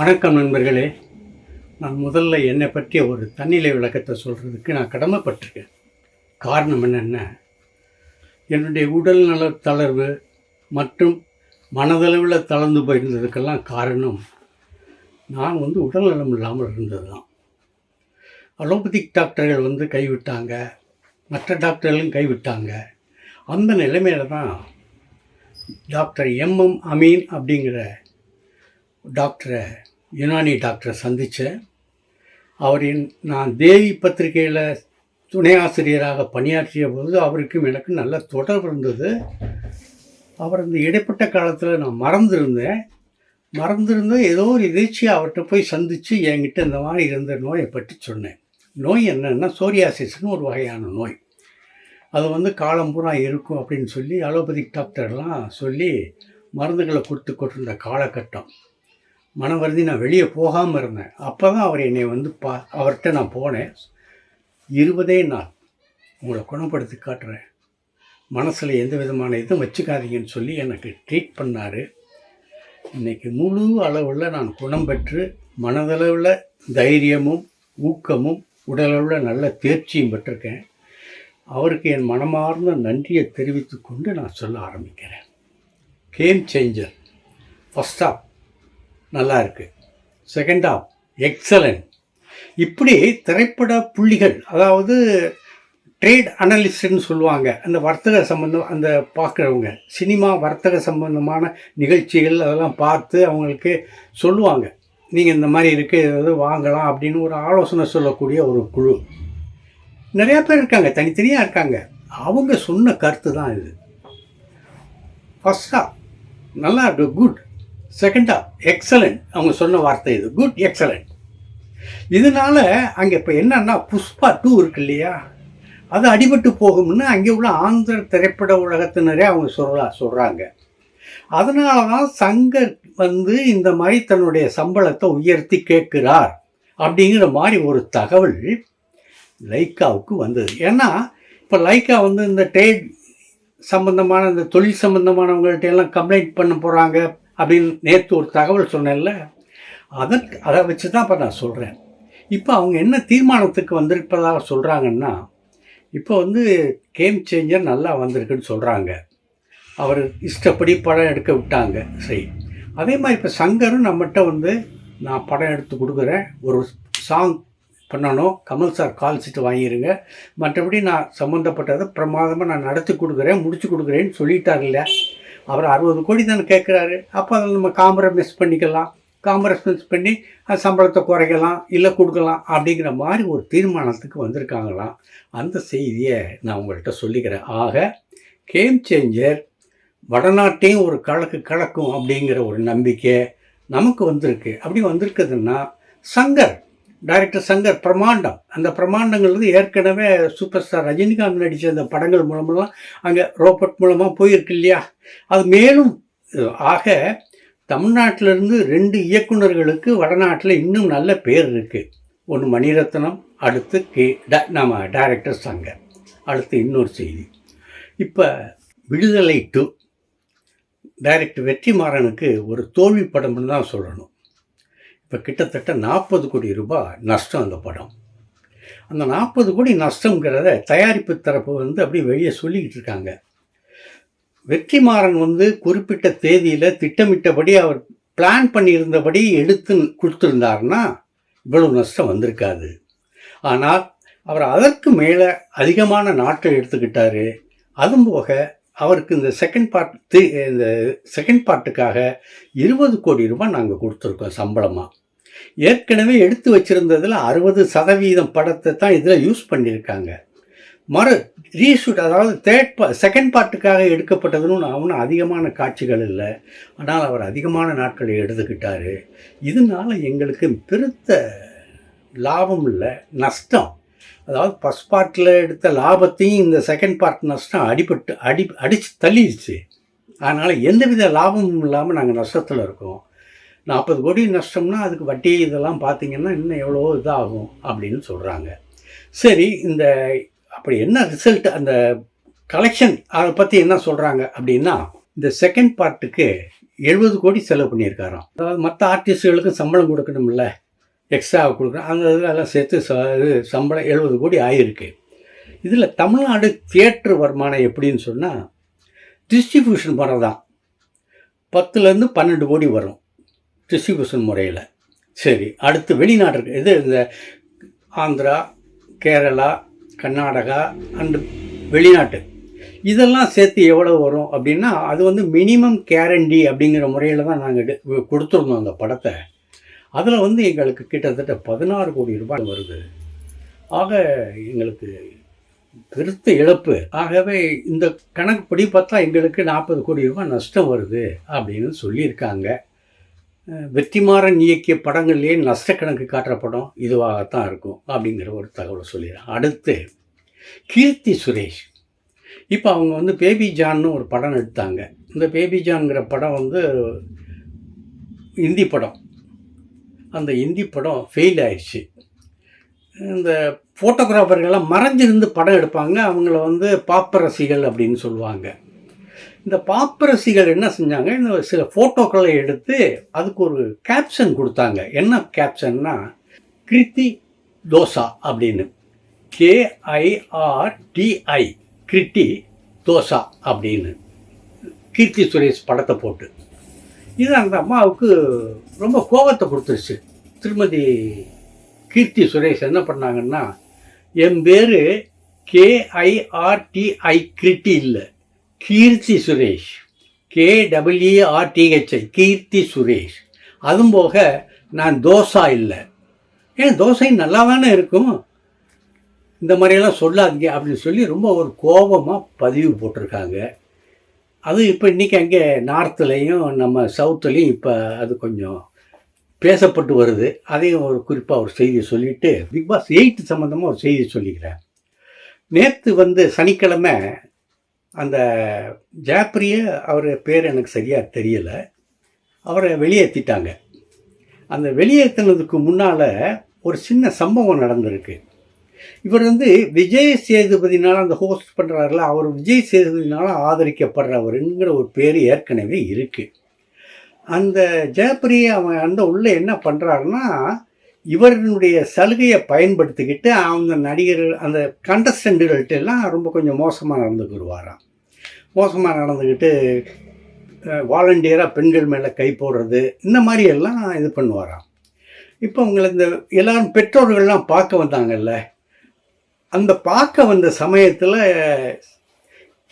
வணக்கம் நண்பர்களே. நான் முதல்ல என்னை பற்றிய ஒரு தன்னிலை விளக்கத்தை சொல்கிறதுக்கு நான் கடமைப்பட்டிருக்கேன். காரணம் என்னென்ன என்னுடைய உடல் நல தளர்வு மற்றும் மனதளவில் தளர்ந்து போயிருந்ததுக்கெல்லாம் காரணம் நான் வந்து உடல் நலம் இல்லாமல் இருந்தது தான் அலோபதிக் டாக்டர்கள் வந்து கைவிட்டாங்க மற்ற டாக்டர்களும் கைவிட்டாங்க. அந்த நிலைமையில தான் டாக்டர் எம்எம் அமீன் அப்படிங்கிற டாக்டரை யுனானி டாக்டரை சந்தித்தேன். அவரின் நான் தேவி பத்திரிகையில் துணை ஆசிரியராக பணியாற்றிய போது அவருக்கும் எனக்கு நல்ல தொடர்பு இருந்தது. அவர் அந்த இடைப்பட்ட காலத்தில் நான் மறந்துருந்தேன். மறந்துருந்து ஏதோ ஒரு எதிர்ச்சியாக அவர்கிட்ட போய் சந்தித்து என்கிட்ட இந்த மாதிரி இருந்த நோயை பற்றி சொன்னேன். நோய் என்னென்னா சோரியாசிஸ்னு ஒரு வகையான நோய். அது வந்து காலம் பூரா இருக்கும் அப்படின்னு சொல்லி அலோபதிக் டாக்டர்லாம் சொல்லி மருந்துகளை கொடுத்து கொண்டிருந்த காலகட்டம். மனம் வருந்தி நான் வெளியே போகாமல் இருந்தேன். அப்போ தான் அவர் என்னை வந்து பா அவர்கிட்ட நான் போனேன். இருபதே நாள் உங்களை குணப்படுத்தி காட்டுறேன். மனசில் எந்த விதமான இதுவும் வச்சுக்காதீங்கன்னு சொல்லி எனக்கு ட்ரீட் பண்ணார். இன்னைக்கு முழு அளவில் நான் குணம் பெற்று மனதளவில் தைரியமும் ஊக்கமும் உடலளவில் நல்ல தேர்ச்சியும் பெற்றிருக்கேன். அவருக்கு என் மனமார்ந்த நன்றியை தெரிவித்து கொண்டு நான் சொல்ல ஆரம்பிக்கிறேன். கேம் சேஞ்சர் ஃபஸ்ட் ஆஃப் நல்லா இருக்குது செகண்ட் ஆஃப் எக்ஸலன்ட் இப்படி திரைப்பட புள்ளிகள் அதாவது ட்ரேட் அனலிஸ்ட்னு சொல்லுவாங்க அந்த வர்த்தக சம்பந்தம் அந்த பார்க்குறவங்க சினிமா வர்த்தக சம்பந்தமான நிகழ்ச்சிகள் அதெல்லாம் பார்த்து அவங்களுக்கு சொல்லுவாங்க. நீங்கள் இந்த மாதிரி இருக்குது ஏதாவது வாங்கலாம் அப்படின்னு ஒரு ஆலோசனை சொல்லக்கூடிய ஒரு குழு. நிறையா பேர் இருக்காங்க தனித்தனியாக இருக்காங்க. அவங்க சொன்ன கருத்து தான் இது ஃபஸ்ட்டாக நல்லா இருக்கு குட் செகண்டா எக்ஸலண்ட் அவங்க சொன்ன வார்த்தை இது. குட் எக்ஸலண்ட் இதனால அங்கே இப்போ என்னன்னா புஷ்பா டூ இருக்கு இல்லையா? அது அடிபட்டு போகும்னு அங்கே உள்ள ஆந்திர திரைப்பட உலகத்தினரே அவங்க சொல்றா சொல்கிறாங்க அதனால தான் சங்கர் வந்து இந்த மாதிரி தன்னுடைய சம்பளத்தை உயர்த்தி கேட்கிறார் அப்படிங்கிற மாதிரி ஒரு தகவல் லைக்காவுக்கு வந்தது. ஏன்னா இப்போ லைக்கா வந்து இந்த ட்ரேட் சம்பந்தமான இந்த தொழில் சம்பந்தமானவங்கள்ட்ட எல்லாம் கம்ப்ளைண்ட் பண்ண போகிறாங்க அப்படின்னு நேற்று ஒரு தகவல் சொன்னேன்ல அதற்கு அதை வச்சு தான் இப்போ நான் சொல்கிறேன் இப்போ அவங்க என்ன தீர்மானத்துக்கு வந்திருப்பதாக சொல்கிறாங்கன்னா இப்போ வந்து கேம் சேஞ்சர் நல்லா வந்திருக்குன்னு சொல்கிறாங்க அவர் இஷ்டப்படி படம் எடுக்க விட்டாங்க சரி. அதே மாதிரி இப்போ சங்கரும் நம்மகிட்ட வந்து நான் படம் எடுத்து கொடுக்குறேன் ஒரு சாங் பண்ணணும் கமல் சார் கால் சீட்டு வாங்கிடுங்க மற்றபடி நான் சம்மந்தப்பட்டதை பிரமாதமாக நான் நடத்தி கொடுக்குறேன் முடிச்சு கொடுக்குறேன்னு சொல்லிட்டார் இல்லை அவர் அறுபது கோடி தானே கேட்குறாரு. அப்போ அதில் நம்ம காம்ப்ரமைஸ் பண்ணிக்கலாம். காம்ப்ரமைஸ் பண்ணி சம்பளத்தை குறைக்கலாம் இல்லை கொடுக்கலாம் அப்படிங்கிற மாதிரி ஒரு தீர்மானத்துக்கு வந்திருக்காங்களாம் அந்த செய்தியை நான் உங்கள்கிட்ட சொல்லிக்கிறேன். ஆக கேம் சேஞ்சர் வடநாட்டையும் ஒரு கலக்கு கலக்கும் அப்படிங்கிற ஒரு நம்பிக்கை நமக்கு வந்திருக்கு. அப்படி வந்திருக்குதுன்னா சங்கர் டைரக்டர் சங்கர் பிரமாண்டம் அந்த பிரமாண்டங்கள் வந்து ஏற்கனவே சூப்பர் ஸ்டார் ரஜினிகாந்த் நடித்த அந்த படங்கள் மூலமெல்லாம் அங்கே ரோபோட் மூலமாக போயிருக்கு இல்லையா? அது மேலும் ஆக தமிழ்நாட்டிலிருந்து ரெண்டு இயக்குனர்களுக்கு வடநாட்டில் இன்னும் நல்ல பேர் இருக்குது ஒன்று மணிரத்னம் அடுத்து கே ட நம்ம டைரக்டர் சங்கர் அடுத்து இன்னொரு செய்தி. இப்போ விடுதலை டு. டைரக்டர் வெற்றிமாறனுக்கு ஒரு தோல்வி படம்னு தான் சொல்லணும். இப்போ கிட்டத்தட்ட நாற்பது கோடி ரூபாய் நஷ்டம் அந்த படம். அந்த நாற்பது கோடி நஷ்டங்கிறத தயாரிப்பு தரப்பு வந்து அப்படியே வெளியே சொல்லிக்கிட்டு இருக்காங்க. வெற்றிமாறன் வந்து குறிப்பிட்ட தேதியில் திட்டமிட்டபடி அவர் பிளான் பண்ணியிருந்தபடி எடுத்து கொடுத்துருந்தாருன்னா இவ்வளவு நஷ்டம் வந்திருக்காது. ஆனால் அவர் அதற்கு மேலே அதிகமான நாட்கள் எடுத்துக்கிட்டாரு. அதுவும் போக அவருக்கு இந்த செகண்ட் பார்ட் இந்த செகண்ட் பார்ட்டுக்காக இருபது கோடி ரூபாய் நாங்கள் கொடுத்துருக்கோம் சம்பளமாக ஏற்கனவே எடுத்து வச்சுருந்ததில் அறுபது சதவீதம் படத்தை தான் இதில் யூஸ் பண்ணியிருக்காங்க. மறு ரீஷூட் அதாவது தேர்ட் பா செகண்ட் பார்ட்டுக்காக எடுக்கப்பட்டதுன்னு அவனும் அதிகமான காட்சிகள் இல்லை. ஆனால் அவர் அதிகமான நாட்களை எடுத்துக்கிட்டார். இதனால் எங்களுக்கு பெருத்த லாபம் இல்லை நஷ்டம். அதாவது ஃபஸ்ட் பார்ட்டில் எடுத்த லாபத்தையும் இந்த செகண்ட் பார்ட் நஷ்டம் அடிபட்டு அடி அடித்து தள்ளிடுச்சு. அதனால் எந்தவித லாபமும் இல்லாமல் நாங்கள் நஷ்டத்தில் இருக்கோம். நாற்பது கோடி நஷ்டம்னா அதுக்கு வட்டி இதெல்லாம் பார்த்தீங்கன்னா இன்னும் எவ்வளோ இதாகும் அப்படின்னு சொல்கிறாங்க சரி இந்த அப்படி என்ன ரிசல்ட் அந்த கலெக்ஷன் அதை பற்றி என்ன சொல்கிறாங்க அப்படின்னா இந்த செகண்ட் பார்ட்டுக்கு எழுபது கோடி செலவு பண்ணியிருக்காராம். அதாவது மற்ற ஆர்டிஸ்டுகளுக்கு சம்பளம் கொடுக்கணும்ல எக்ஸ்ட்ரா கொடுக்கணும். அந்த இதெல்லாம் சேர்த்து ச இது சம்பளம் எழுபது கோடி ஆயிருக்கு. இதில் தமிழ்நாடு தியேட்டர் வருமானம் எப்படின்னு சொன்னால் டிஸ்ட்ரிபியூஷன் முறை தான் பத்துலேருந்து பன்னெண்டு கோடி வரும். டிஸ்ட்ரிபியூஷன் முறையில். சரி அடுத்து வெளிநாட்டு இது இந்த ஆந்திரா கேரளா கர்நாடகா அண்டு வெளிநாட்டு. இதெல்லாம் சேர்த்து எவ்வளோ வரும் அப்படின்னா அது வந்து மினிமம் கேரண்டி அப்படிங்கிற முறையில் தான் நாங்கள் கொடுத்துருந்தோம் அந்த படத்தை. அதில் வந்து எங்களுக்கு கிட்டத்தட்ட பதினாறு கோடி ரூபாய் வருது. ஆக எங்களுக்கு பெருத்த இழப்பு. ஆகவே இந்த கணக்குப்படி பார்த்தா எங்களுக்கு நாற்பது கோடி ரூபாய் நஷ்டம் வருது அப்படின்னு சொல்லியிருக்காங்க. வெற்றிமாறன் இயக்கிய படங்கள்லேயே நஷ்டக்கணக்கு காட்டுற படம் இதுவாகத்தான் இருக்கும் அப்படிங்கிற ஒரு தகவலை சொல்லிடுறேன். அடுத்து கீர்த்தி சுரேஷ். இப்போ அவங்க வந்து பேபி ஜான்னு ஒரு படம் எடுத்தாங்க. இந்த பேபி ஜான்ங்கிற படம் வந்து இந்தி படம். அந்த இந்தி படம் ஃபெயில் ஆயிடுச்சு. இந்த ஃபோட்டோகிராஃபர்கள்லாம் மறைஞ்சிருந்து படம் எடுப்பாங்க. அவங்கள வந்து பாப்பரசிகள் அப்படின்னு சொல்லுவாங்க. இந்த பாப்பரசிகள் என்ன செஞ்சாங்க? இந்த சில ஃபோட்டோக்களை எடுத்து அதுக்கு ஒரு கேப்ஷன் கொடுத்தாங்க. என்ன கேப்ஷன்னா கிருத்தி தோசா அப்படின்னு. கேஐஆர்டிஐ கிருட்டி தோசா அப்படின்னு. கீர்த்தி சுரேஷ் படத்தை போட்டு. இது அந்த அம்மாவுக்கு ரொம்ப கோபத்தை கொடுத்துருச்சு. திருமதி கீர்த்தி சுரேஷ் என்ன பண்ணாங்கன்னா என் பேர் K I R T I Kriti இல்லை. Keerthy Suresh. K W R T H I Keerthy Suresh. அதுவும் போக நான் தோசா இல்லை. ஏன் தோசை நல்லா தானே இருக்கும்? இந்த மாதிரியெல்லாம் சொல்லாதீங்க அப்படின்னு சொல்லி ரொம்ப ஒரு கோபமாக பதிவு போட்டிருக்காங்க. அது இப்போ இன்றைக்கி அங்கே நார்த்துலேயும் நம்ம சவுத்துலேயும் இப்போ அது கொஞ்சம் பேசப்பட்டு வருது. அதையும் ஒரு குறிப்பாக ஒரு செய்தி சொல்லிவிட்டு பிக் பாஸ் எயிட் சம்மந்தமாக ஒரு செய்தி சொல்லிக்கிறேன். நேற்று வந்து சனிக்கிழமை அந்த ஜாப்ரிய அவர் பேர் எனக்கு சரியாக தெரியலை. அவரை வெளியேற்றிட்டாங்க அந்த வெளியேற்றினதுக்கு முன்னால் ஒரு சின்ன சம்பவம் நடந்திருக்கு. இவர் வந்து விஜய் சேதுபதினால் அந்த ஹோஸ்ட் பண்ணுறாருல அவர் விஜய் சேதுபதினால் ஆதரிக்கப்படுறவருங்கிற ஒரு பேர் ஏற்கனவே இருக்குது அந்த ஜெயப்பிரியை அவன் அந்த உள்ளே என்ன பண்ணுறாருன்னா இவருடைய சலுகையை பயன்படுத்திக்கிட்டு அந்த நடிகர்கள் அந்த கண்டஸ்டண்ட்டுகள்கிட்ட எல்லாம் ரொம்ப கொஞ்சம் மோசமாக நடந்துக்கிடுவாராம் மோசமாக நடந்துக்கிட்டு வாலண்டியராக பெண்கள் மேலே கை போடுறது இந்த மாதிரி எல்லாம் இது பண்ணுவாராம். இப்போ உங்களை இந்த எல்லாரும் பெற்றோர்கள்லாம் பார்க்க வந்தாங்கல்ல அந்த பார்க்க வந்த சமயத்தில்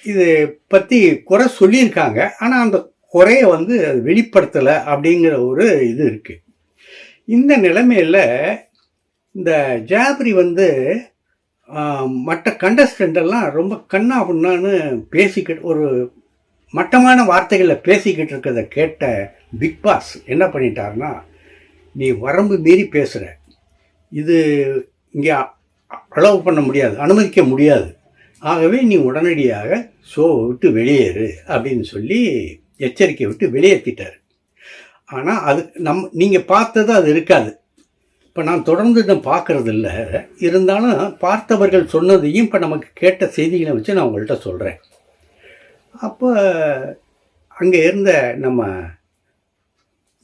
இது பற்றி குறை சொல்லியிருக்காங்க. ஆனால் அந்த குறையை வந்து அது வெளிப்படுத்தலை அப்படிங்கிற ஒரு இது இருக்குது இந்த நிலைமையில் இந்த ஜாப்ரி வந்து மற்ற கண்டஸ்டண்டெல்லாம் எல்லாம் ரொம்ப கண்ணா புண்ணான்னு பேசிக்கிட்டு ஒரு மட்டமான வார்த்தைகளில் பேசிக்கிட்டு இருக்கிறத கேட்ட பிக் பாஸ் என்ன பண்ணிட்டாருன்னா நீ வரம்பு மீறி பேசுகிற இது இங்கே அலோவ் பண்ண முடியாது அனுமதிக்க முடியாது. ஆகவே நீ உடனடியாக ஷோவை விட்டு வெளியேறு அப்படின்னு சொல்லி எச்சரிக்கை விட்டு வெளியேற்றிட்டார் ஆனால் அது நம் நீங்கள் பார்த்தது அது இருக்காது. இப்போ நான் தொடர்ந்து இதை பார்க்கறது இல்லை இருந்தாலும் பார்த்தவர்கள் சொன்னதையும் இப்போ நமக்கு கேட்ட செய்திகளை வச்சு நான் உங்கள்கிட்ட சொல்கிறேன் அப்போ அங்கே இருந்த நம்ம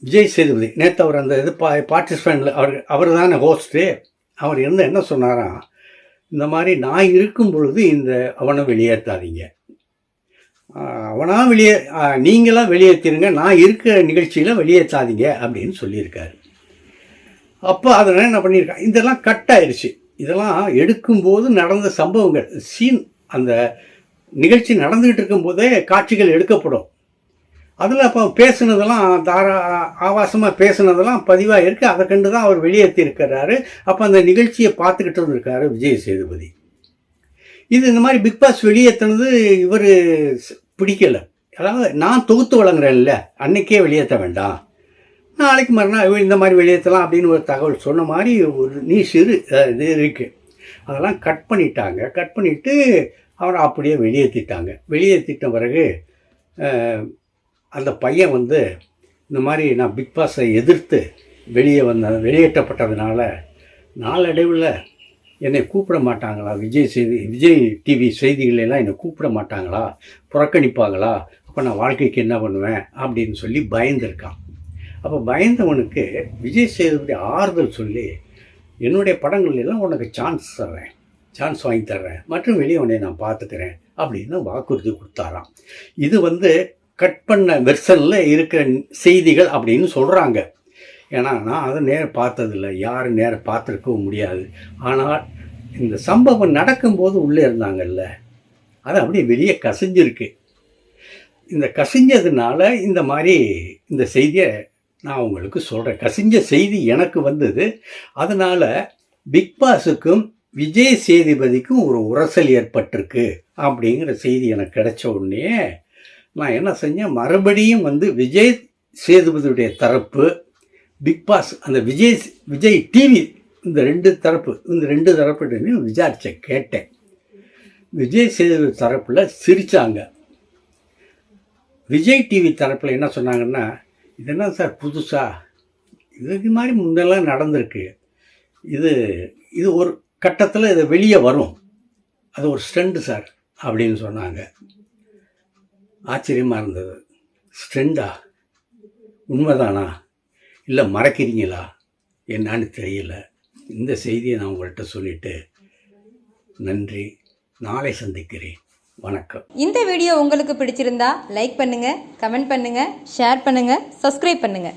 விஜய் சேதுபதி நேற்று அவர் அந்த இது பா பார்ட்டிசிபெண்ட்டில் அவர் அவர் தானே ஹோஸ்ட்டு அவர் இருந்து என்ன சொன்னாராம் இந்த மாதிரி நான் இருக்கும் பொழுது இந்த அவனை வெளியேற்றாதீங்க. அவனாக வெளியே நீங்களாம் வெளியேற்றிருங்க நான் இருக்கிற நிகழ்ச்சியில் வெளியேற்றாதீங்க அப்படின்னு சொல்லியிருக்காரு. அப்போ அதனால் என்ன பண்ணியிருக்கான் இதெல்லாம் கட் ஆயிடுச்சு இதெல்லாம் எடுக்கும்போது நடந்த சம்பவங்கள் சீன் அந்த நிகழ்ச்சி நடந்துக்கிட்டு இருக்கும்போதே காட்சிகள் எடுக்கப்படும். அதில் அப்போ பேசுனதெல்லாம் தாரா ஆபாசமாக பேசுனதெல்லாம் பதிவாக இருக்குது அதை கண்டு தான் அவர் வெளியேற்றிருக்கிறாரு அப்போ அந்த நிகழ்ச்சியை பார்த்துக்கிட்டு இருந்திருக்காரு விஜய் சேதுபதி. இது இந்த மாதிரி பிக் பாஸ் வெளியேற்றினது இவர் பிடிக்கல. அதாவது நான் தொகுத்து வழங்குறேன்ல அன்னைக்கே வெளியேற்ற வேண்டாம். நாளைக்கு மறுநாள் இந்த மாதிரி வெளியேற்றலாம் அப்படின்னு ஒரு தகவல் சொன்ன மாதிரி ஒரு நீ சிறு இது இருக்குது அதெல்லாம் கட் பண்ணிட்டாங்க. கட் பண்ணிவிட்டு அவரை அப்படியே வெளியேற்றிட்டாங்க. வெளியேற்றிட்ட பிறகு அந்த பையன் வந்து இந்த மாதிரி நான் பிக் பாஸை எதிர்த்து வெளியே வந்த வெளியேற்றப்பட்டதுனால நாளடைவில் என்னை கூப்பிட மாட்டாங்களா? விஜய் செய்தி விஜய் டிவி செய்திகளெல்லாம் என்னை கூப்பிட மாட்டாங்களா? புறக்கணிப்பாங்களா? அப்போ நான் வாழ்க்கைக்கு என்ன பண்ணுவேன்? அப்படின்னு சொல்லி பயந்துருக்கான். அப்போ பயந்தவனுக்கு விஜய் சேதுபதி ஆறுதல் சொல்லி என்னுடைய படங்கள்லாம் உனக்கு சான்ஸ் தர்றேன். சான்ஸ் வாங்கி தர்றேன். மற்றும் வெளியே உன்னை நான் பார்த்துக்கிறேன். அப்படின்னு வாக்குறுதி கொடுத்தாராம். இது வந்து கட் பண்ண வெர்சனில் இருக்கிற செய்திகள் அப்படின்னு சொல்கிறாங்க ஏன்னா நான் அதை நேர பார்த்ததில்ல. யாரும் நேர பார்த்துருக்கவும் முடியாது. ஆனால் இந்த சம்பவம் நடக்கும்போது உள்ளே இருந்தாங்கல்ல அது அப்படியே வெளியே கசிஞ்சிருக்கு. இந்த கசிஞ்சதுனால இந்த மாதிரி இந்த செய்தியை நான் உங்களுக்கு சொல்கிறேன் கசிஞ்ச செய்தி எனக்கு வந்தது. அதனால் பிக் பாஸுக்கும் விஜய் சேதுபதிக்கும் ஒரு உரசல் ஏற்பட்டிருக்கு அப்படிங்கிற செய்தி எனக்கு கிடைச்ச உடனே நான் என்ன செஞ்சேன்? மறுபடியும் வந்து விஜய் சேதுபதியுடைய தரப்பு பிக் பாஸ் அந்த விஜய் விஜய் டிவி இந்த ரெண்டு தரப்பு இந்த ரெண்டு தரப்புன்னு விசாரித்தேன் கேட்டேன். விஜய் சேது தரப்பில் சிரித்தாங்க விஜய் டிவி தரப்பில் என்ன சொன்னாங்கன்னா இது என்ன சார் புதுசாக இதுக்கு மாதிரி முன்னெல்லாம் நடந்திருக்கு. இது இது ஒரு கட்டத்தில் இது வெளியே வரும். அது ஒரு ஸ்ட்ரெண்டு சார் அப்படின்னு சொன்னாங்க. ஆச்சரியமாக இருந்தது. ஸ்ட்ரெண்டா உண்மைதானா? இல்லை மறக்கிறீங்களா? என்னான்னு தெரியல. இந்த செய்தியை நான் உங்கள்கிட்ட சொல்லிவிட்டு நன்றி. நாளை சந்திக்கிறேன். வணக்கம். இந்த வீடியோ உங்களுக்கு பிடிச்சிருந்தா லைக் பண்ணுங்க கமெண்ட் பண்ணுங்க ஷேர் பண்ணுங்க சப்ஸ்கிரைப் பண்ணுங்க.